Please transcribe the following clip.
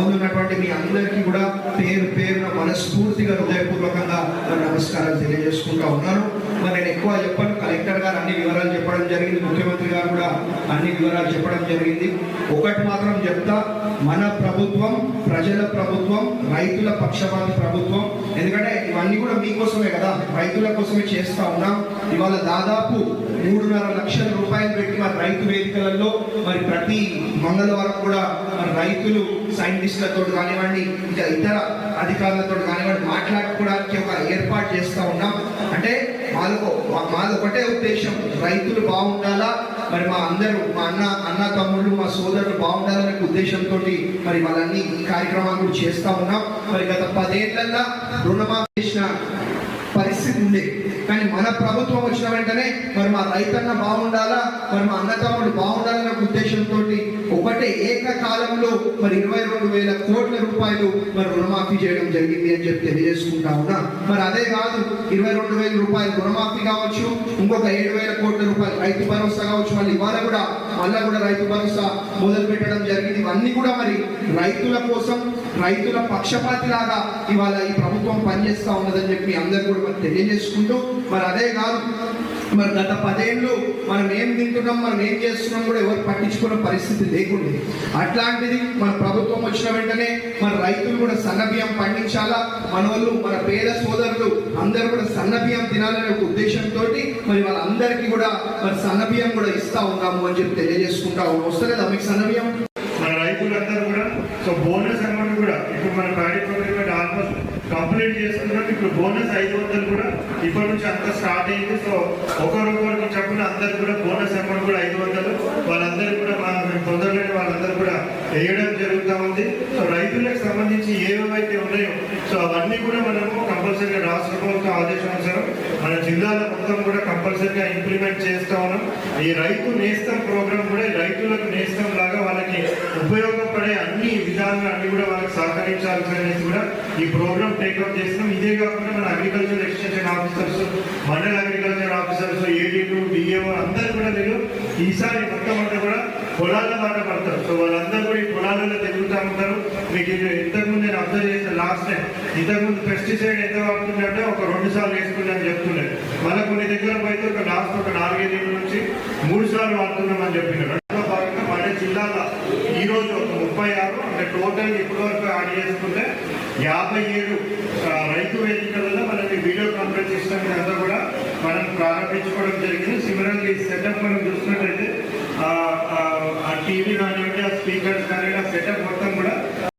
ముందు ఉన్నటువంటి మీ అందరికీ కూడా పేరు పేరున మనస్ఫూర్తిగా హృదయపూర్వకంగా మరి నమస్కారాలు తెలియజేసుకుంటా ఉన్నాను. మరి నేను ఎక్కువ చెప్పాను. కలెక్టర్ గారు అన్ని వివరాలు చెప్పడం జరిగింది. ముఖ్యమంత్రి గారు కూడా అన్ని వివరాలు చెప్పడం జరిగింది. ఒకటి మాత్రం చెప్తా. మన ప్రభుత్వం ప్రజల ప్రభుత్వం రైతుల పక్షపాతి ప్రభుత్వం ఎందుకంటే ఇవన్నీ కూడా మీకోసమే కదా. రైతుల కోసమే చేస్తా ఉన్నాం. ఇవాళ దాదాపు మూడున్నర లక్షల రూపాయలు పెట్టి మరి రైతు వేదికలలో మరి ప్రతి మంగళవారం కూడా మరి రైతులు సైంటిస్టులతో కానివ్వండి ఇంకా ఇతర అధికారులతో కానివ్వండి మాట్లాడుకోవడానికి ఒక ఏర్పాటు చేస్తా ఉన్నాం. మాకు మాది ఒకటే ఉద్దేశం. రైతులు బాగుండాలా? మరి మా అందరూ మా అన్న అన్న తమ్ముళ్ళు మా సోదరులు బాగుండాలనే ఉద్దేశంతో మరి వాళ్ళన్ని ఈ కార్యక్రమాలు కూడా చేస్తా ఉన్నాం. మరి గత పదేళ్ళలో రుణమాఫీ చేసిన పరిస్థితి ఉంది కానీ మన ప్రభుత్వం వచ్చిన వెంటనే మరి మా రైతన్న బాగుండాలా? మరి మా అన్నతమ్ముడు బాగుండాలనే ఉద్దేశంతో ఏకకాలంలో మరి ఇరవై రెండు వేల కోట్ల రూపాయలు మరి రుణమాఫీ చేయడం జరిగింది అని చెప్పి తెలియజేసుకుంటా ఉన్నా. మరి అదే కాదు ఇరవై రెండు వేల రూపాయలు రుణమాఫీ కావచ్చు ఇంకొక ఏడు వేల కోట్ల రూపాయలు రైతు భరోసా కావచ్చు మళ్ళీ ఇవాళ కూడా మళ్ళా కూడా రైతు భరోసా మొదలు పెట్టడం జరిగింది. ఇవన్నీ కూడా మరి రైతుల కోసం రైతుల పక్షపాతి లాగా ఇవాళ ఈ ప్రభుత్వం పనిచేస్తా ఉన్నదని చెప్పి అందరు కూడా మరి తెలియజేసుకుంటూ మరి అదే కాదు మరి గత పదేళ్ళు మనం ఏం తింటున్నాం మనం ఏం చేస్తున్నాం కూడా ఎవరు పట్టించుకున్న పరిస్థితి లేకుండే. అట్లాంటిది మన ప్రభుత్వం వచ్చిన వెంటనే మన రైతులు కూడా సన్న బియ్యం పండించాలా? మన వాళ్ళు మన పేద సోదరులు అందరూ కూడా సన్న బియ్యం తినాలనే ఒక ఉద్దేశంతో మరి వాళ్ళందరికీ కూడా మరి సన్న బియ్యం కూడా ఇస్తా ఉన్నాము అని చెప్పి తెలియజేసుకుంటా వస్తలేదా మీకు సన్న బియ్యం? మన రైతులందరూ కూడా సో బోనస్ ఇప్పుడు మన ప్యాడీ ప్రోగ్రామ్ ఆల్మోస్ట్ కంప్లీట్ చేసుకున్నాం. ఇప్పుడు బోనస్ ఐదు వందలు కూడా ఇప్పటి నుంచి అంతా స్టార్ట్ అయింది. సో ఒకరొకరికి చెప్పిన అందరికి కూడా బోనస్ అమౌంట్ కూడా ఐదు వందలు. వాళ్ళందరికీ కూడా మా మేము తొందరలోనే వాళ్ళందరూ కూడా వేయడం జరుగుతూ ఉంది. సో రైతులకు సంబంధించి ఏవేవైతే ఉన్నాయో సో అవన్నీ కూడా మనము కంపల్సరీగా రాష్ట్ర ప్రభుత్వం ఆదేశానుసారం మన జిల్లాలో మొత్తం కూడా కంపల్సరీగా ఇంప్లిమెంట్ చేస్తా ఉన్నాం. ఈ రైతు నేస్తం ప్రోగ్రామ్ కూడా రైతులకు నేస్తం లాగా వాళ్ళకి ఉపయోగం అన్ని అన్ని కూడా వాళ్ళకి సహకరించాల్సి అనేసి కూడా ఈ ప్రోగ్రామ్ టేక్అవుట్ చేస్తున్నాం. ఇదే కాకుండా మన అగ్రికల్చర్ ఎక్స్టెన్షన్ ఆఫీసర్స్ మండల అగ్రికల్చర్ ఆఫీసర్స్ ఏడీలు డిఏఓ అందరూ కూడా మీరు ఈసారి మొత్తం అంతా కూడా పొలాల మాట పడతారు. సో వాళ్ళందరూ కూడా ఈ పొలాలలో తిరుగుతూ ఉంటారు. మీకు ఇది ఇంతకుముందు నేను అబ్జర్వ్ చేసిన లాస్ట్ టైం ఇంతకుముందు పెస్టిసైడ్ ఎంత వాడుతుందంటే ఒక రెండు సార్లు వేసుకున్నాను చెప్తున్నాను మళ్ళీ కొన్ని దగ్గర పోయితే ఒక లాస్ట్ ఒక నాలుగైదు నుంచి మూడు సార్లు వాడుతున్నామని చెప్పినారు అందులో భాగంగా మన జిల్లాలో ఈ రోజు ఒక ముప్పై ఆరు అంటే టోటల్ ఇప్పటి వరకు యాడ్ చేసుకుంటే యాభై ఏడు రైతు వేదికలలో మనకి వీడియో కాన్ఫరెన్స్ సిస్టమ్ అంతా కూడా మనం ప్రారంభించుకోవడం జరిగింది. సిమిలర్లీ సెటప్ మనం చూస్తున్నాం.